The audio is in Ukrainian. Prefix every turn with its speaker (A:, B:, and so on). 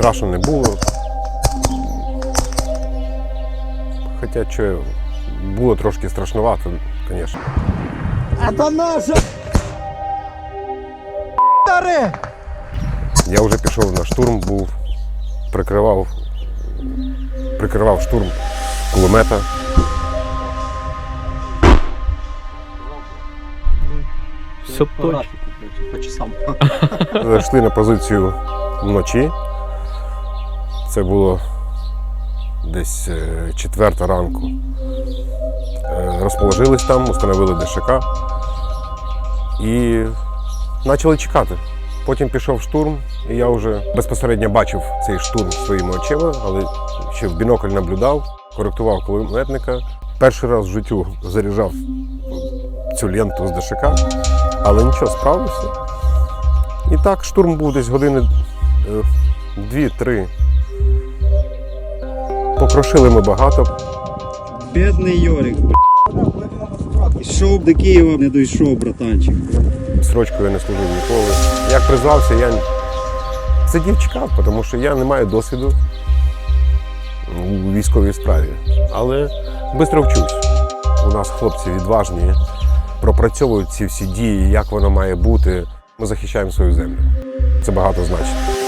A: Страшно не було. Хоча що, було трошки страшнувато, звісно.
B: Это наша Таре!
A: Я вже пішов на штурм, був, прикривав, прикривав штурм кулемета.
C: Все точно.
B: Часам.
A: Зайшли на позицію вночі. Це було десь е, четверта ранку. Е, Розположились там, установили ДШК і почали чекати. Потім пішов штурм, і я вже безпосередньо бачив цей штурм своїми очима, але ще в бінокль наблюдав, коректував кулеметника. Перший раз в життю заряджав цю ленту з ДШК, але нічого, справився. І так, штурм був десь години е, дві-три. Покрошили ми багато.
D: Бідний Йорик. Ішов до Києва, не дійшов, братанчик.
A: Срочкою я не служив ніколи. Як призвався, я сидів чекав, тому що я не маю досвіду у військовій справі. Але швидко вчусь. У нас хлопці відважні, пропрацьовують ці всі дії, як воно має бути. Ми захищаємо свою землю. Це багато значить.